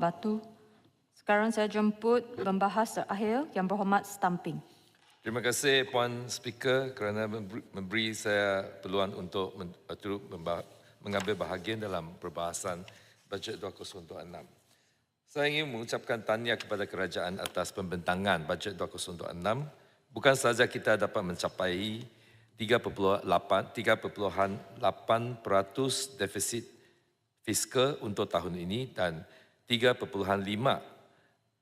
Batu. Sekarang saya jemput pembahas terakhir yang berhormat Stamping. Terima kasih Puan Speaker kerana memberi, saya peluang untuk men, turut mengambil bahagian dalam perbahasan bajet 2026. Saya ingin mengucapkan tahniah kepada kerajaan atas pembentangan bajet 2026. Bukan sahaja kita dapat mencapai 3.8 3.8% defisit fiskal untuk tahun ini dan 3.5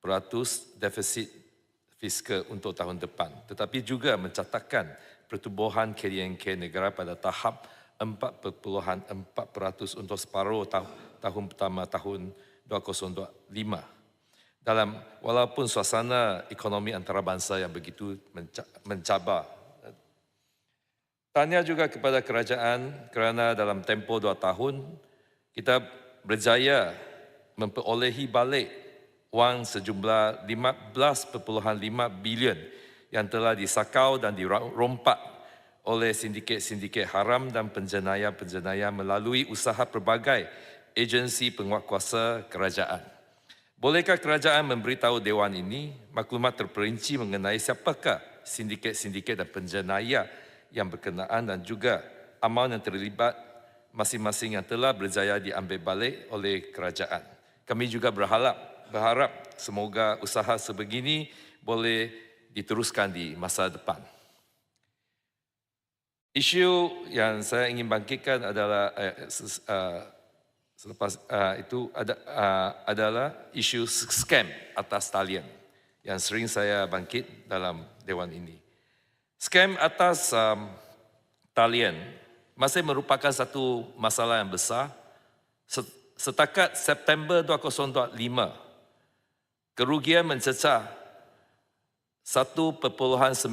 peratus defisit fiskal untuk tahun depan. Tetapi juga mencatatkan pertumbuhan KDNK negara pada tahap 4.4% untuk separuh tahun, tahun pertama tahun 2025 dalam walaupun suasana ekonomi antarabangsa yang begitu menca- mencabar. Tanya juga kepada kerajaan kerana dalam tempoh dua tahun kita berjaya memperolehi balik wang sejumlah 15.5 bilion yang telah disakau dan dirompak oleh sindiket-sindiket haram dan penjenayah-penjenayah melalui usaha pelbagai agensi penguatkuasa kerajaan. Bolehkah kerajaan memberitahu Dewan ini maklumat terperinci mengenai siapakah sindiket-sindiket dan penjenayah yang berkenaan dan juga amal yang terlibat masing-masing yang telah berjaya diambil balik oleh kerajaan. Kami juga berharap berharap semoga usaha sebegini boleh diteruskan di masa depan. Isu yang saya ingin bangkitkan adalah uh, selepas uh, itu ada, uh, adalah isu scam atas talian yang sering saya bangkit dalam dewan ini. Scam atas um, talian masih merupakan satu masalah yang besar. Set- Setakat September 2025, kerugian mencecah 1.919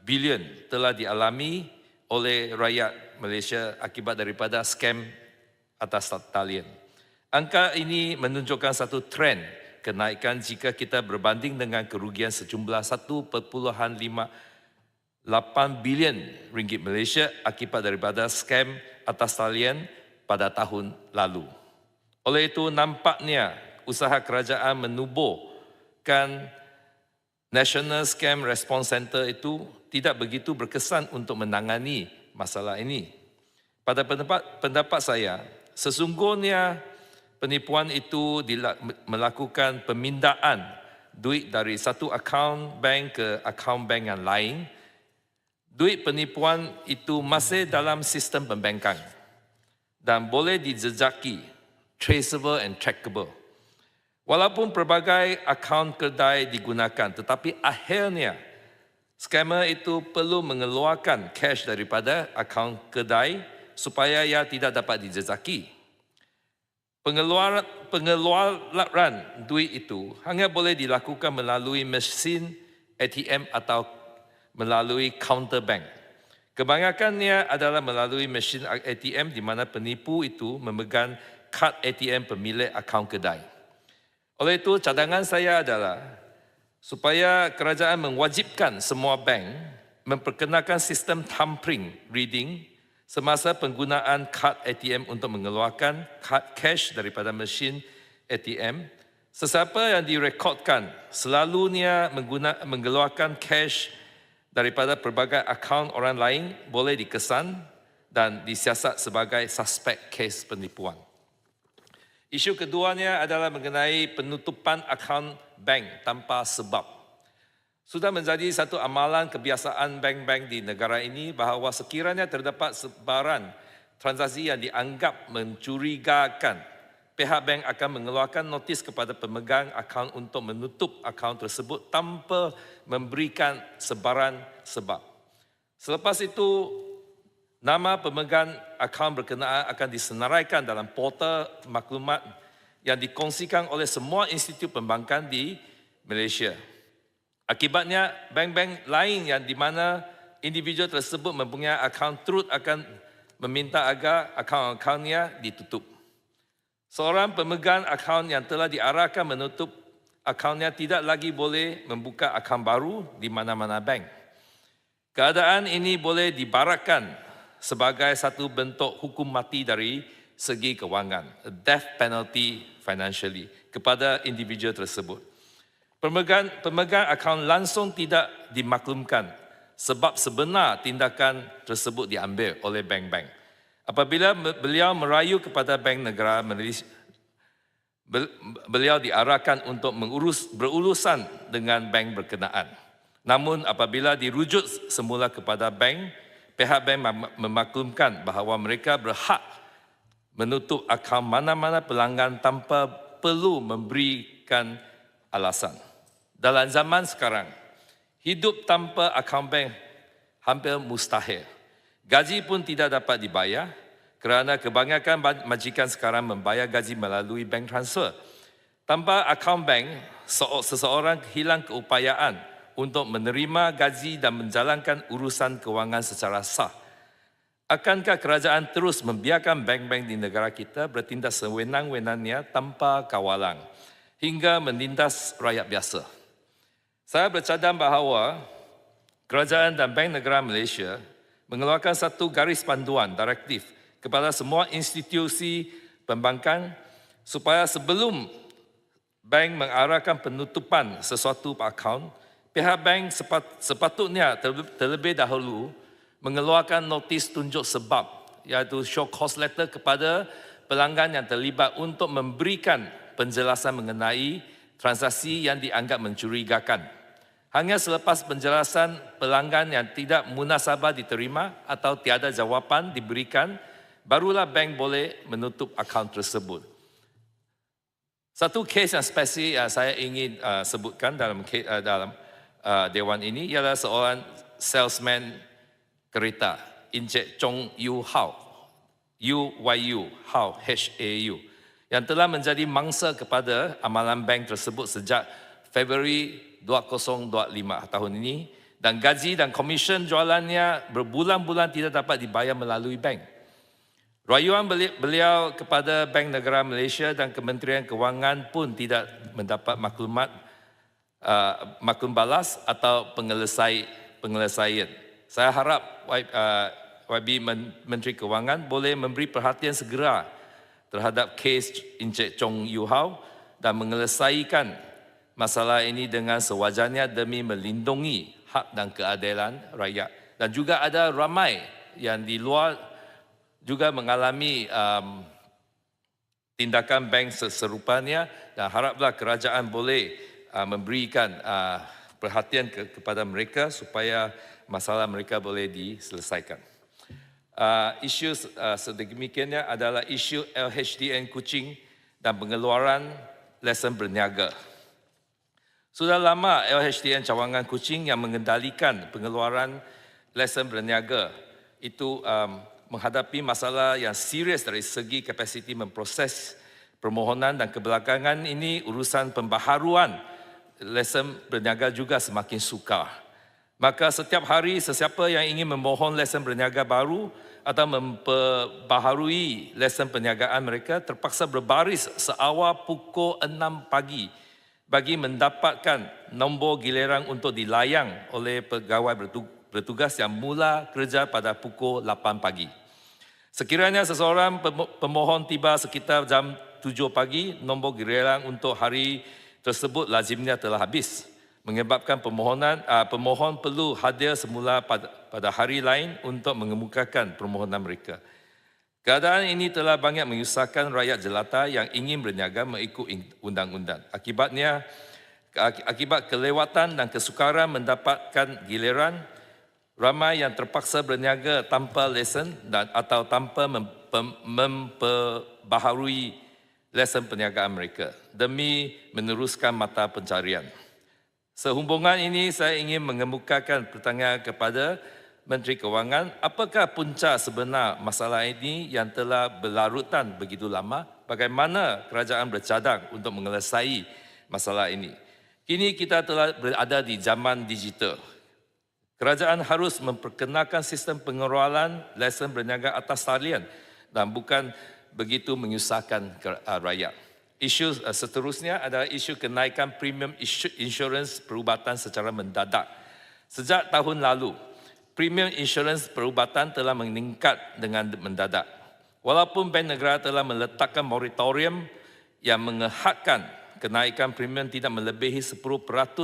bilion telah dialami oleh rakyat Malaysia akibat daripada scam atas talian. Angka ini menunjukkan satu trend kenaikan jika kita berbanding dengan kerugian sejumlah 1.58 bilion ringgit Malaysia akibat daripada scam atas talian pada tahun lalu. Oleh itu nampaknya usaha kerajaan menubuhkan National Scam Response Center itu tidak begitu berkesan untuk menangani masalah ini. Pada pendapat, pendapat saya, sesungguhnya penipuan itu dila- melakukan pemindaan duit dari satu akaun bank ke akaun bank yang lain. Duit penipuan itu masih dalam sistem pembankan dan boleh dijejaki, traceable and trackable. Walaupun pelbagai akaun kedai digunakan, tetapi akhirnya scammer itu perlu mengeluarkan cash daripada akaun kedai supaya ia tidak dapat dijejaki. Pengeluaran, pengeluaran duit itu hanya boleh dilakukan melalui mesin ATM atau melalui counter bank. Kebanyakannya adalah melalui mesin ATM di mana penipu itu memegang kad ATM pemilik akaun kedai. Oleh itu, cadangan saya adalah supaya kerajaan mewajibkan semua bank memperkenalkan sistem thumbprint reading semasa penggunaan kad ATM untuk mengeluarkan kad cash daripada mesin ATM. Sesiapa yang direkodkan selalunya mengeluarkan cash daripada pelbagai akaun orang lain boleh dikesan dan disiasat sebagai suspek kes penipuan. Isu keduanya adalah mengenai penutupan akaun bank tanpa sebab. Sudah menjadi satu amalan kebiasaan bank-bank di negara ini bahawa sekiranya terdapat sebaran transaksi yang dianggap mencurigakan, pihak bank akan mengeluarkan notis kepada pemegang akaun untuk menutup akaun tersebut tanpa memberikan sebaran sebab. Selepas itu, Nama pemegang akaun berkenaan akan disenaraikan dalam portal maklumat yang dikongsikan oleh semua institut pembankan di Malaysia. Akibatnya, bank-bank lain yang di mana individu tersebut mempunyai akaun turut akan meminta agar akaun-akaunnya ditutup. Seorang pemegang akaun yang telah diarahkan menutup akaunnya tidak lagi boleh membuka akaun baru di mana-mana bank. Keadaan ini boleh dibarakkan sebagai satu bentuk hukum mati dari segi kewangan, a death penalty financially kepada individu tersebut. Pemegang, pemegang akaun langsung tidak dimaklumkan sebab sebenar tindakan tersebut diambil oleh bank-bank. Apabila beliau merayu kepada bank negara beliau diarahkan untuk mengurus berurusan dengan bank berkenaan. Namun apabila dirujuk semula kepada bank, pihak bank mem- memaklumkan bahawa mereka berhak menutup akaun mana-mana pelanggan tanpa perlu memberikan alasan. Dalam zaman sekarang, hidup tanpa akaun bank hampir mustahil. Gaji pun tidak dapat dibayar kerana kebanyakan ba- majikan sekarang membayar gaji melalui bank transfer. Tanpa akaun bank, se- seseorang hilang keupayaan untuk menerima gaji dan menjalankan urusan kewangan secara sah. Akankah kerajaan terus membiarkan bank-bank di negara kita bertindak sewenang-wenangnya tanpa kawalan hingga menindas rakyat biasa? Saya bercadang bahawa kerajaan dan Bank Negara Malaysia mengeluarkan satu garis panduan direktif kepada semua institusi pembankan supaya sebelum bank mengarahkan penutupan sesuatu akaun, pihak bank sepat- sepatutnya terlebih dahulu mengeluarkan notis tunjuk sebab iaitu show cause letter kepada pelanggan yang terlibat untuk memberikan penjelasan mengenai transaksi yang dianggap mencurigakan. Hanya selepas penjelasan pelanggan yang tidak munasabah diterima atau tiada jawapan diberikan, barulah bank boleh menutup akaun tersebut. Satu kes yang spesifik yang saya ingin uh, sebutkan dalam uh, dalam uh, dewan ini ialah seorang salesman kereta Encik Chong Yu Hao U Y U Hao H A U yang telah menjadi mangsa kepada amalan bank tersebut sejak Februari 2025 tahun ini dan gaji dan komisen jualannya berbulan-bulan tidak dapat dibayar melalui bank. Rayuan beli- beliau kepada Bank Negara Malaysia dan Kementerian Kewangan pun tidak mendapat maklumat uh, maklum balas atau pengelesai pengelesaian. Saya harap uh, YB Men- Menteri Kewangan boleh memberi perhatian segera terhadap kes Encik Chong Yu Hao dan menyelesaikan masalah ini dengan sewajarnya demi melindungi hak dan keadilan rakyat. Dan juga ada ramai yang di luar juga mengalami um, tindakan bank serupanya dan haraplah kerajaan boleh uh, memberikan uh, perhatian ke, kepada mereka supaya masalah mereka boleh diselesaikan. Uh, isu uh, sedemikiannya adalah isu LHDN Kuching dan pengeluaran lesen berniaga. Sudah lama LHDN Cawangan Kuching yang mengendalikan pengeluaran lesen berniaga itu um, menghadapi masalah yang serius dari segi kapasiti memproses permohonan dan kebelakangan ini urusan pembaharuan lesen berniaga juga semakin sukar. Maka setiap hari sesiapa yang ingin memohon lesen berniaga baru atau memperbaharui lesen perniagaan mereka terpaksa berbaris seawal pukul 6 pagi bagi mendapatkan nombor giliran untuk dilayang oleh pegawai bertu- bertugas yang mula kerja pada pukul 8 pagi. Sekiranya seseorang pemo- pemohon tiba sekitar jam 7 pagi, nombor giliran untuk hari tersebut lazimnya telah habis menyebabkan permohonan uh, pemohon perlu hadir semula pada, pada hari lain untuk mengemukakan permohonan mereka. Keadaan ini telah banyak menyusahkan rakyat jelata yang ingin berniaga mengikut undang-undang. Akibatnya, ak- akibat kelewatan dan kesukaran mendapatkan giliran, ramai yang terpaksa berniaga tanpa lesen dan atau tanpa memperbaharui lesen perniagaan mereka demi meneruskan mata pencarian. Sehubungan ini saya ingin mengemukakan pertanyaan kepada Menteri Kewangan, apakah punca sebenar masalah ini yang telah berlarutan begitu lama? Bagaimana kerajaan bercadang untuk menyelesaikan masalah ini? Kini kita telah berada di zaman digital. Kerajaan harus memperkenalkan sistem pengeluaran lesen berniaga atas talian dan bukan begitu menyusahkan uh, rakyat. Isu uh, seterusnya adalah isu kenaikan premium insurans perubatan secara mendadak. Sejak tahun lalu, premium insurans perubatan telah meningkat dengan mendadak. Walaupun Bank Negara telah meletakkan moratorium yang mengehadkan kenaikan premium tidak melebihi 10%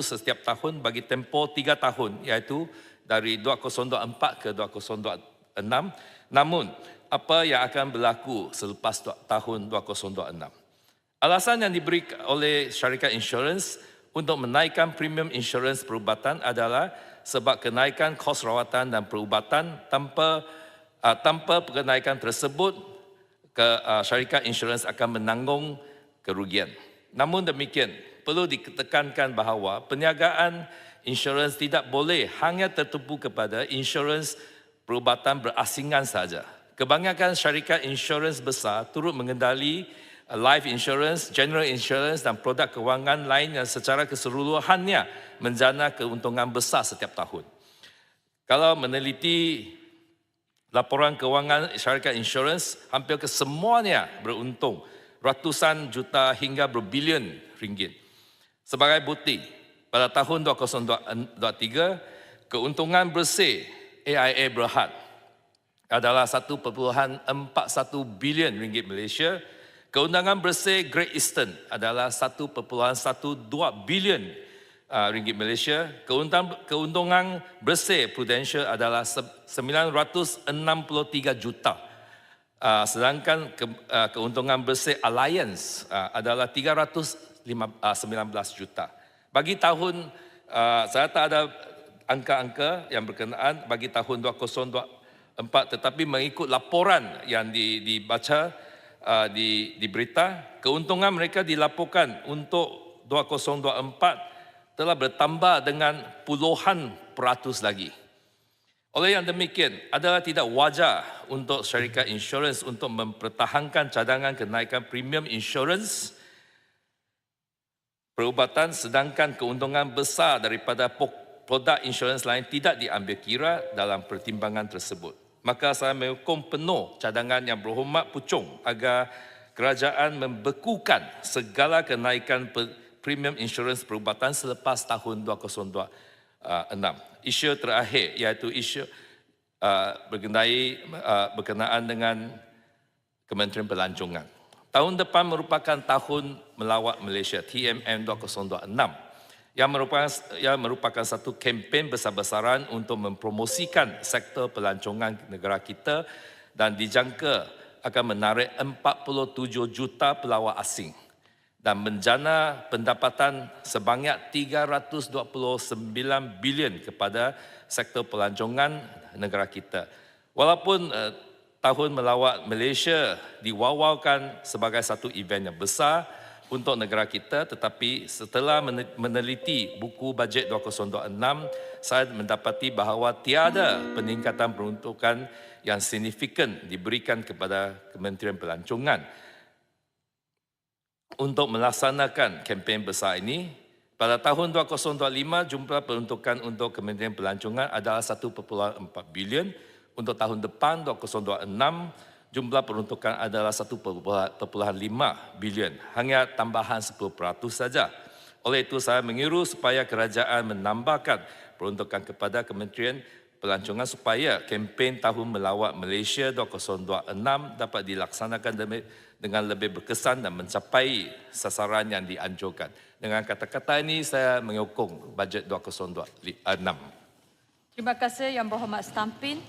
setiap tahun bagi tempoh 3 tahun iaitu dari 2024 ke 2026. Namun, apa yang akan berlaku selepas tahun 2026? Alasan yang diberi oleh syarikat insurans untuk menaikkan premium insurans perubatan adalah sebab kenaikan kos rawatan dan perubatan tanpa uh, tanpa kenaikan tersebut ke uh, syarikat insurans akan menanggung kerugian. Namun demikian, perlu ditekankan bahawa perniagaan insurans tidak boleh hanya tertumpu kepada insurans perubatan berasingan saja. Kebanyakan syarikat insurans besar turut mengendali uh, life insurance, general insurance dan produk kewangan lain yang secara keseluruhannya menjana keuntungan besar setiap tahun. Kalau meneliti laporan kewangan syarikat insurans, hampir kesemuanya beruntung ratusan juta hingga berbilion ringgit. Sebagai bukti, pada tahun 2023, keuntungan bersih AIA Berhad adalah 1.41 bilion ringgit Malaysia. Keundangan bersih Great Eastern adalah 1.12 bilion uh, ringgit Malaysia. Keuntungan, keuntungan bersih Prudential adalah se- 963 juta. Uh, sedangkan ke, uh, keuntungan bersih Alliance uh, adalah 319 juta. Bagi tahun, uh, saya tak ada angka-angka yang berkenaan bagi tahun 2024 tetapi mengikut laporan yang di, dibaca uh, di, di berita, keuntungan mereka dilaporkan untuk 2024 telah bertambah dengan puluhan peratus lagi. Oleh yang demikian, adalah tidak wajar untuk syarikat insurans untuk mempertahankan cadangan kenaikan premium insurans perubatan sedangkan keuntungan besar daripada produk insurans lain tidak diambil kira dalam pertimbangan tersebut. Maka saya menghukum penuh cadangan yang berhormat pucung agar kerajaan membekukan segala kenaikan pe- premium insurans perubatan selepas tahun 2026. Isu terakhir iaitu isu uh, berkenai uh, berkenaan dengan Kementerian Pelancongan. Tahun depan merupakan tahun melawat Malaysia TMM 2026 yang merupakan yang merupakan satu kempen besar-besaran untuk mempromosikan sektor pelancongan negara kita dan dijangka akan menarik 47 juta pelawat asing dan menjana pendapatan sebanyak 329 bilion kepada sektor pelancongan negara kita. Walaupun uh, tahun melawat Malaysia diwawakan sebagai satu event yang besar untuk negara kita tetapi setelah mene- meneliti buku bajet 2026 saya mendapati bahawa tiada peningkatan peruntukan yang signifikan diberikan kepada Kementerian Pelancongan untuk melaksanakan kempen besar ini pada tahun 2025 jumlah peruntukan untuk Kementerian Pelancongan adalah 1.4 bilion. Untuk tahun depan 2026 jumlah peruntukan adalah 1.5 bilion. Hanya tambahan 10% saja. Oleh itu saya mengiru supaya kerajaan menambahkan peruntukan kepada Kementerian Pelancongan supaya kempen tahun melawat Malaysia 2026 dapat dilaksanakan dengan lebih berkesan dan mencapai sasaran yang dianjurkan. Dengan kata-kata ini saya menyokong bajet 2026. Terima kasih Yang Berhormat Stampin.